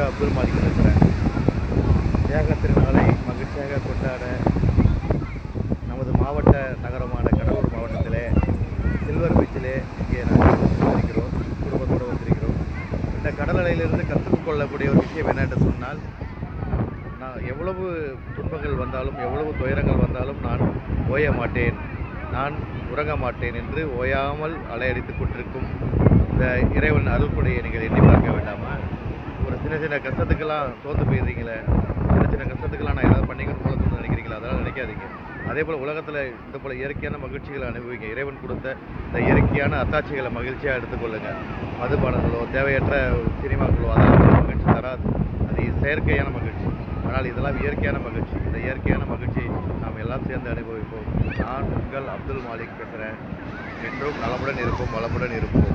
உங்கள் அப்துல் மாலிக் பேசுகிறேன் தியாக திருநாளை மகிழ்ச்சியாக கொண்டாட நமது மாவட்ட நகரமான கடலூர் மாவட்டத்திலே சில்வர் பீச்சிலே இங்கே நாங்கள் வந்திருக்கிறோம் குடும்பத்தோடு வந்திருக்கிறோம். இந்த கடலலையிலிருந்து கற்றுக்கொள்ளக்கூடிய ஒரு விஷயம் என்ன என்று சொன்னால் நான் எவ்வளவு துன்பங்கள் வந்தாலும் எவ்வளவு துயரங்கள் வந்தாலும் நான் ஓய மாட்டேன். நான் உறங்க மாட்டேன் என்று ஓயாமல் அலையடித்துக் கொண்டிருக்கும் இந்த இறைவன் அருள்கொடையை நீங்கள் எண்ணி பார்க்க வேண்டாமா? சின்ன சின்ன கஷ்டத்துக்கெல்லாம் தோற்று போயிடுறீங்களே? சின்ன சின்ன கஷ்டத்துக்கெல்லாம் நான் ஏதாவது பண்ணிக்கணும் போல நினைக்கிறீங்களா? அதெல்லாம் நினைக்காதீங்க. அதே போல் உலகத்தில் இந்த போல் இயற்கையான மகிழ்ச்சிகளை அனுபவிங்க. இறைவன் கொடுத்த இந்த இயற்கையான அத்தாட்சிகளை மகிழ்ச்சியாக எடுத்துக்கொள்ளுங்கள் மதுபானங்களோ தேவையற்ற சினிமாக்களோ அதெல்லாம் மகிழ்ச்சி தராது. அது செயற்கையான மகிழ்ச்சி. ஆனால் இதெல்லாம் இயற்கையான மகிழ்ச்சி. இந்த இயற்கையான மகிழ்ச்சி நாம் எல்லாம் சேர்ந்து அனுபவிப்போம். நான் உங்கள் அப்துல் மாலிக் பேசுகிறேன் என்றும் நலமுடன் இருப்போம் வளமுடன் இருப்போம்.